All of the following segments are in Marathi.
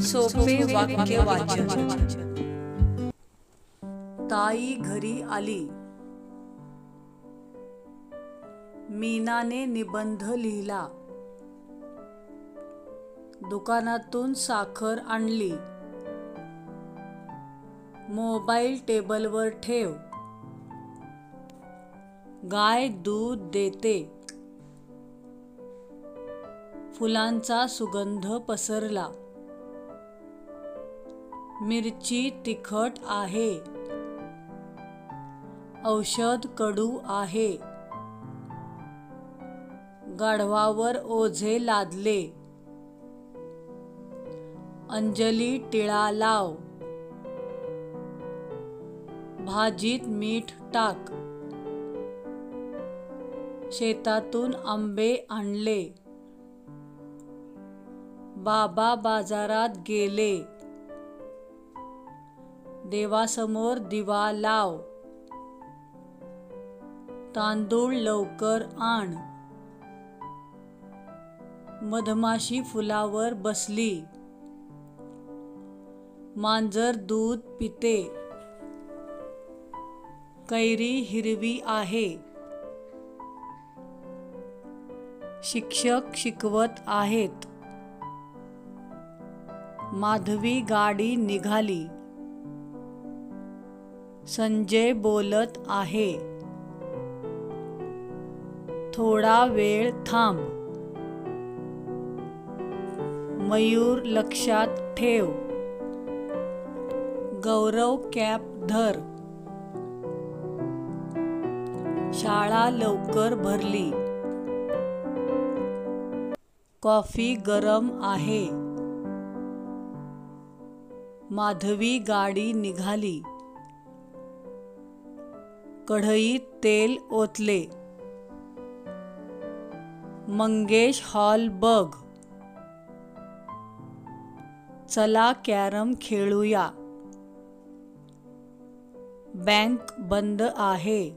सोपे वाक्य वाचन. ताई घरी आली. मीनाने निबंध लिहिला. दुकानातून साखर आणली. मोबाईल टेबलवर ठेव. गाय दूध देते. फुलांचा सुगंध पसरला. मिरची तिखट आहे. औषध कडू आहे. गाढवावर ओझे लादले. अंजली टिळा लाव. भाजीत मीठ टाक. शेतातून आंबे आणले. बाबा बाजारात गेले. देवासमोर दिवा लाव. तांदूळ लवकर आण. मधमाशी फुलावर बसली. मांजर दूध पिते. कैरी हिरवी आहे. शिक्षक शिकवत आहेत. माधवी गाडी निघाली. संजय बोलत आहे. थोडा वेळ थांब. मयूर लक्षात ठेव. गौरव कॅप धर. शाळा लवकर भरली. कॉफी गरम आहे. माधवी गाडी निघाली. कढईत तेल ओतले. मंगेश हॉल बघ. चला कॅरम खेळूया. बँक बंद आहे.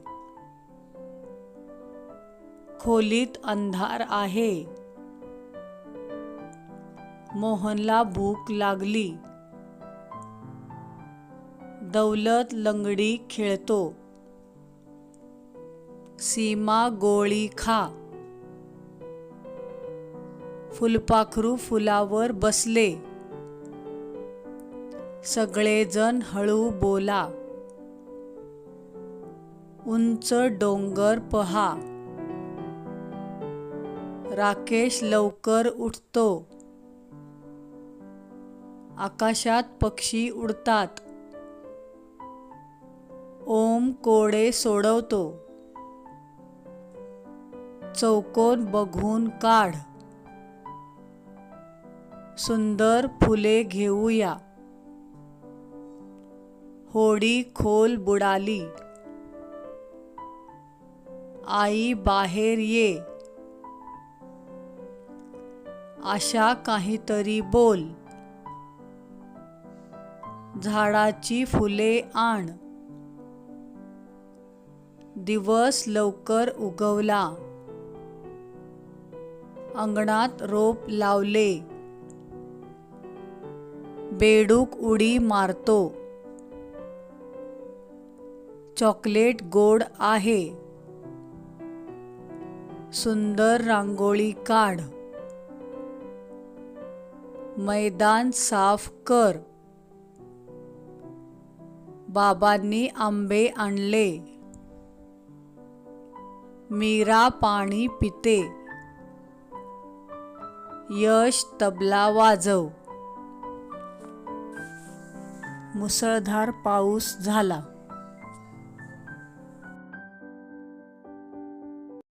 खोलीत अंधार आहे. मोहनला भूक लागली. दौलत लंगडी खेळतो. सीमा गोळी खा. फुलपाखरू फुलावर बसले. सगळेजण हळू बोला. उंच डोंगर पहा. राकेश लवकर उठतो. आकाशात पक्षी उडतात. ओम कोडे सोडवतो. चौकोन बघून काढ. सुंदर फुले घेऊया. होडी खोल बुडाली. आई बाहेर ये. अशा काहीतरी बोल. झाडाची फुले आण. दिवस लवकर उगवला. अंगणात रोप लावले. बेडूक उडी मारतो. चॉकलेट गोड आहे. सुंदर रांगोळी काढ. मैदान साफ कर. बाबांनी आंबे आणले. मीरा पाणी पिते. यश तबला वाजव. मुसळधार पाऊस झाला.